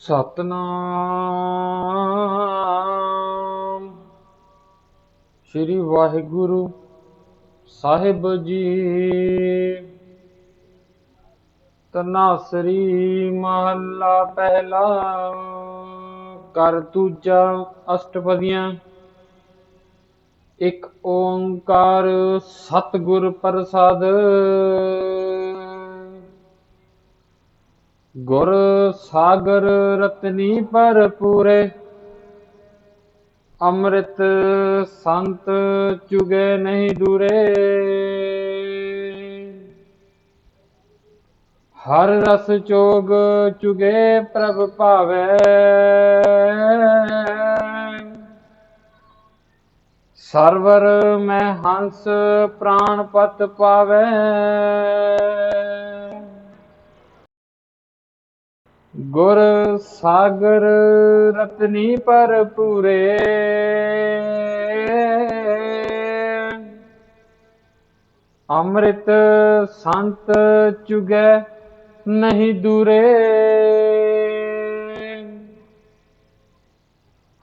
ਸਤਨਾਮ। ਸ੍ਰੀ ਵਾਹਿਗੁਰੂ ਸਾਹਿਬ ਜੀ। ਤਨਾਸਰੀ ਮਹੱਲਾ ਪਹਿਲਾ ਕਰ ਦੂਜਾ ਅਸ਼ਟਪਦੀਆਂ। ਇੱਕ ਓੰਕਾਰ ਸਤਿਗੁਰ ਪ੍ਰਸਾਦ। ਗੁਰ ਸਾਗਰ ਰਤਨੀ ਭਰਪੂਰੇ, ਅੰਮ੍ਰਿਤ ਸੰਤ ਚੁਗੇ ਨਹੀਂ ਦੂਰੇ। ਹਰ ਰਸ ਚੋਗ ਚੁਗੇ ਪ੍ਰਭ ਭਾਵੈ। ਸਰਵਰ ਮੈਂ ਹੰਸ ਪ੍ਰਾਨ ਪਤ ਪਾਵੈ। ਗੁਰ ਸਾਗਰ ਰਤਨੀ ਭਰਪੂਰੇ। ਅੰਮ੍ਰਿਤ ਸੰਤ ਚੁਗੈ ਨਹੀਂ ਦੂਰੇ।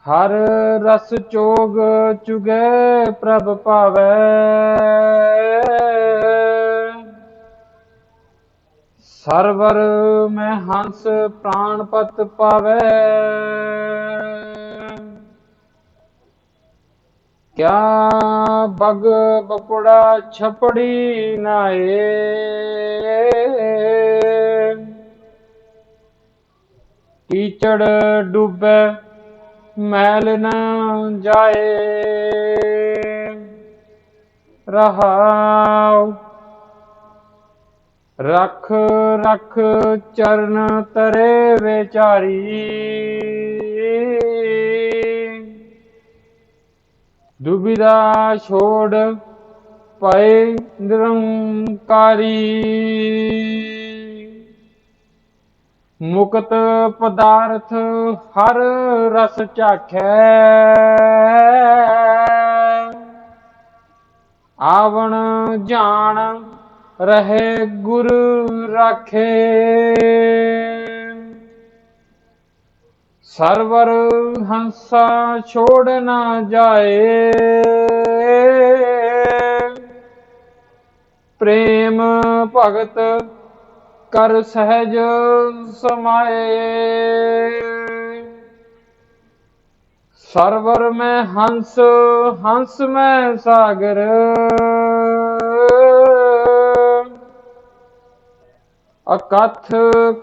ਹਰ ਰਸ ਚੋਗ ਚੁਗੈ ਪ੍ਰਭ ਭਾਵੈ। ਸਰਵਰ ਮੈਂ ਹੰਸ ਪ੍ਰਾਣਪਤ ਪਤ ਕਿਆ ਬਗ ਬਪੜਾ ਛਪੜੀ ਨਾਏ। ਕੀਚੜ ਡੁੱਬੈ ਮੈਲ ਨਾ ਜਾਏ। ਰਹਾਉ ਰਖ ਰਖ ਚਰਨ ਤਰੇ ਵਿਚਾਰੀ। ਦੁਬਿਦਾ ਛੋੜ ਪਏ ਨਿਰੰਕਾਰੀ। ਮੁਕਤ ਪਦਾਰਥ ਹਰ ਰਸ ਚਾਖੈ। ਆਵਣ, ਜਾਣ ਰਹੇ ਗੁਰ ਰਾਖੇ। ਸਰਵਰ ਹੰਸਾ ਛੋੜ ਨਾ ਜਾਏ। ਪ੍ਰੇਮ ਭਗਤ ਕਰ ਸਹਿਜ ਸਮਾਏ। ਸਰਵਰ ਮੈਂ ਹੰਸ ਹੰਸ ਮੈਂ ਸਾਗਰ। ਅਕਥ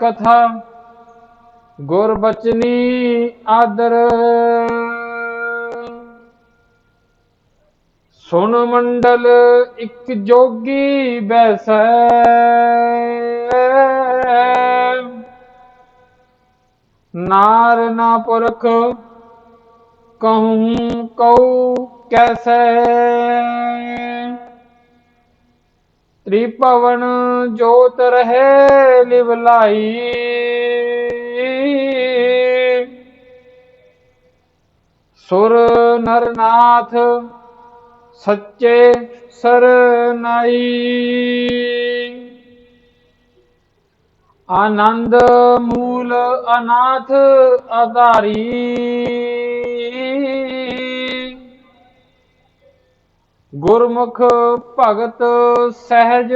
ਕਥਾ ਗੁਰਬਚਨੀ ਆਦਰ। ਸੁਨ ਮੰਡਲ ਇੱਕ ਜੋਗੀ ਬੈਸੈ। ਨਾਰ ਨਾ ਪੁਰਖ ਕਹੂੰ ਕਉ ਕੈਸੈ। ਤ੍ਰਿਪਵਨ ਜੋਤ ਰਹੇ ਲਿਵਲਾਈ ਸੁਰ ਨਰਨਾਥ ਸੱਚੇ ਸਰਨਾਈ ਆਨੰਦ ਮੂਲ ਅਨਾਥ ਆਧਾਰੀ ਗੁਰਮੁਖ ਭਗਤ ਸਹਿਜ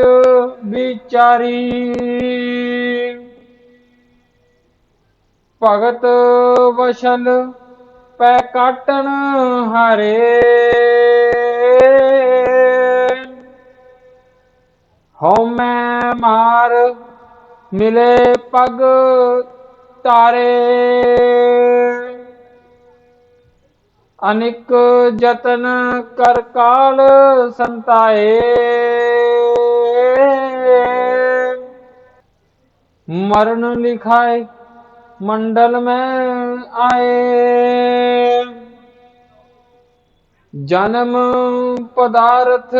ਵਿਚਾਰੀ। ਭਗਤ ਵਸ਼ਨ ਪੈ ਕਾਟਣ ਹਾਰੇ। ਹਉ ਮੈਂ ਮਾਰ ਮਿਲੇ ਪਗ ਤਾਰੇ। ਅਨਿਕ ਜਤਨ ਕਰ ਕਾਲ ਸੰਤਾਏ। ਮਰਨ ਲਿਖਾਏ, ਮੰਡਲ ਮੈਂ ਆਏ। ਜਨਮ ਪਦਾਰਥ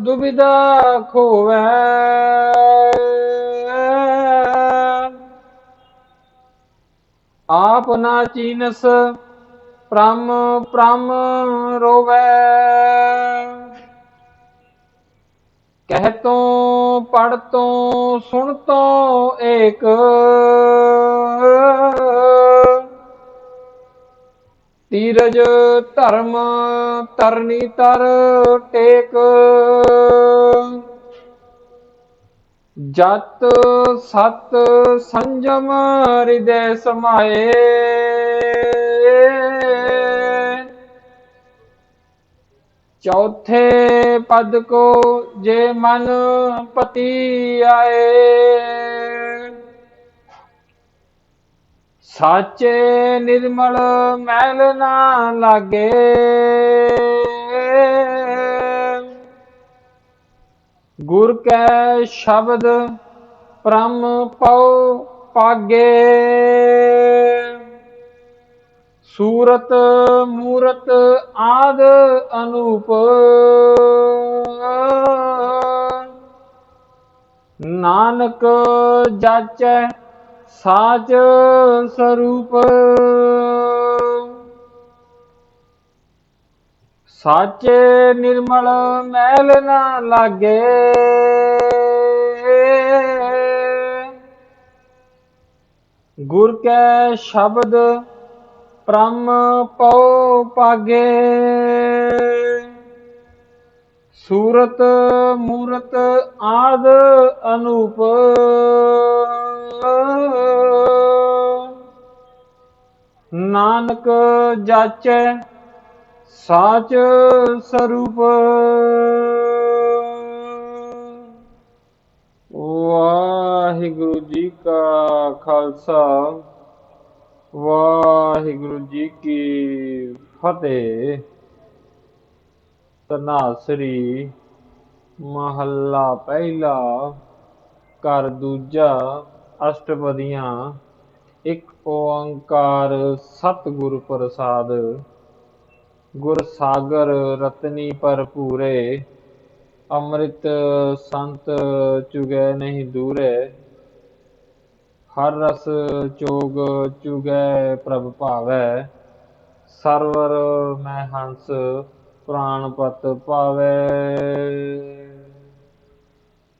ਦੁਬਿਧਾ ਖੋਵੈ। ਆਪ ਨਾ ਚੀਨਸ ਪ੍ਰਮ ਪ੍ਰਮ ਰੋਵੈ। ਕਹਿ ਤੋਂ ਪੜ ਤੋਂ ਸੁਣ ਤੋਂ ਏਕ। ਤੀਰਜ ਧਰਮ ਤਰਨੀ ਤਰ ਟੇਕ। ਜਤ ਸਤ ਸੰਜਮ ਹਿਰਦੈ ਸਮਾਏ। ਚੌਥੇ ਪਦ ਕੋ ਜੇ ਮਨ ਪਤੀ ਆਏ। ਸਾਚੇ ਨਿਰਮਲ ਮੈਲ ਨਾ ਲਾਗੇ। ਗੁਰ ਕੈ ਸ਼ਬਦ ਪ੍ਰਮ ਪਉ ਪਾਗੇ। ਸੂਰਤ, ਮੂਰਤ, ਆਦ ਅਨੂਪ। ਨਾਨਕ ਜਾਚੈ ਸਾਚ ਸਰੂਪ। ਸਾਚੇ ਨਿਰਮਲ ਮੈਲ ਨਾ ਲਾਗੇ। ਗੁਰ ਕੈ ਸ਼ਬਦ ਪ੍ਰਮ ਪਉ ਪਾਗੇ। ਸੂਰਤ ਮੂਰਤ ਆਦ ਅਨੂਪ। ਨਾਨਕ ਜਾਚੈ ਸਾਚ ਸਰੂਪ। ਵਾਹਿਗੁਰੂ ਜੀ ਕਾ ਖਾਲਸਾ। ਵਾਹਿਗੁਰੂ ਜੀ ਕੀ ਫਤਿਹ। ਤਨਾਸਰੀ ਮਹੱਲਾ ਪਹਿਲਾ ਕਰ ਦੂਜਾ, ਅਸ਼ਟਪਦੀਆਂ, ਇੱਕ ਓੰਕਾਰ ਸਤਿਗੁਰ ਪ੍ਰਸਾਦ। ਗੁਰ ਸਾਗਰ ਰਤਨੀ ਭਰਪੂਰੇ, ਅੰਮ੍ਰਿਤ ਸੰਤ ਚੁਗੈ ਨਹੀਂ ਦੂਰੇ। ਹਰ ਰਸ ਚੋਗ ਚੁਗੈ ਪ੍ਰਭ ਭਾਵੈ ਸਰਵਰ ਮੈਂ ਹੰਸ ਪ੍ਰਾਨਪਤ ਪਾਵੈ।